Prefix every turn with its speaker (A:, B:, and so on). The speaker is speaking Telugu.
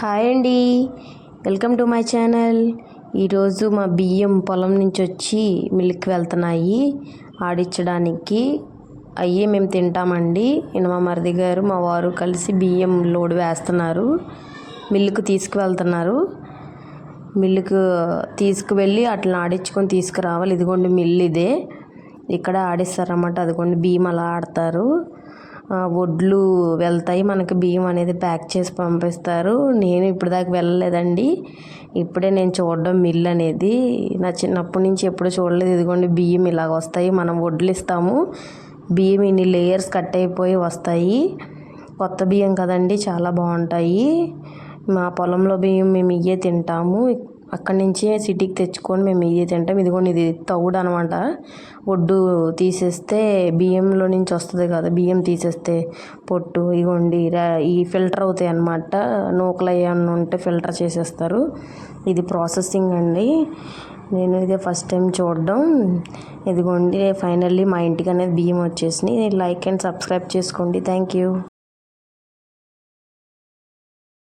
A: హాయ్ అండి. Welcome to my channel. ఈరోజు మా బియ్యం పొలం నుంచి వచ్చి మిల్క్ వెళ్తున్నాయి. ఆడించడానికి అయ్యే మేము తింటామండి. ఈయన మా మరిది గారు మా వారు కలిసి బియ్యం లోడ్ వేస్తున్నారు. మిల్లుకు తీసుకువెళ్తున్నారు. మిల్లుకు తీసుకువెళ్ళి అట్లా ఆడించుకొని తీసుకురావాలి. ఇదిగోండి మిల్ ఇదే ఇక్కడ ఆడిస్తారన్నమాట. అదిగోండి బియ్యం అలా ఆడతారు. వడ్లు వెళ్తాయి. మనకి బియ్యం అనేది ప్యాక్ చేసి పంపిస్తారు. నేను ఇప్పుడు దాకా వెళ్ళలేదండి. ఇప్పుడే నేను చూడడం మిల్ అనేది. నా చిన్నప్పటి నుంచి ఎప్పుడు చూడలేదు. ఇదిగోండి బియ్యం ఇలాగ వస్తాయి. మనం వడ్లు ఇస్తాము. బియ్యం ఇన్ని లేయర్స్ కట్ అయిపోయి వస్తాయి. కొత్త బియ్యం కదండి చాలా బాగుంటాయి. మా పొలంలో బియ్యం మేము ఇయ్యే తింటాము. అక్కడి నుంచి సిటీకి తెచ్చుకొని మేము ఇది తింటాం. ఇదిగోండి ఇది తవుడు అనమాట. ఒడ్డు తీసేస్తే బియ్యంలో నుంచి వస్తుంది కదా బియ్యం తీసేస్తే పొట్టు. ఇగోండి రా- ఈ ఫిల్టర్ అవుతాయి అన్నమాట. నూకలు ఏమన్నా ఉంటే ఫిల్టర్ చేసేస్తారు. ఇది ప్రాసెసింగ్ అండి. నేను ఇదే ఫస్ట్ టైం చూడడం. ఇదిగోండి ఫైనల్లీ మా ఇంటికి అనేది బియ్యం వచ్చేసినాయి. లైక్ అండ్ సబ్స్క్రైబ్ చేసుకోండి. Thank you.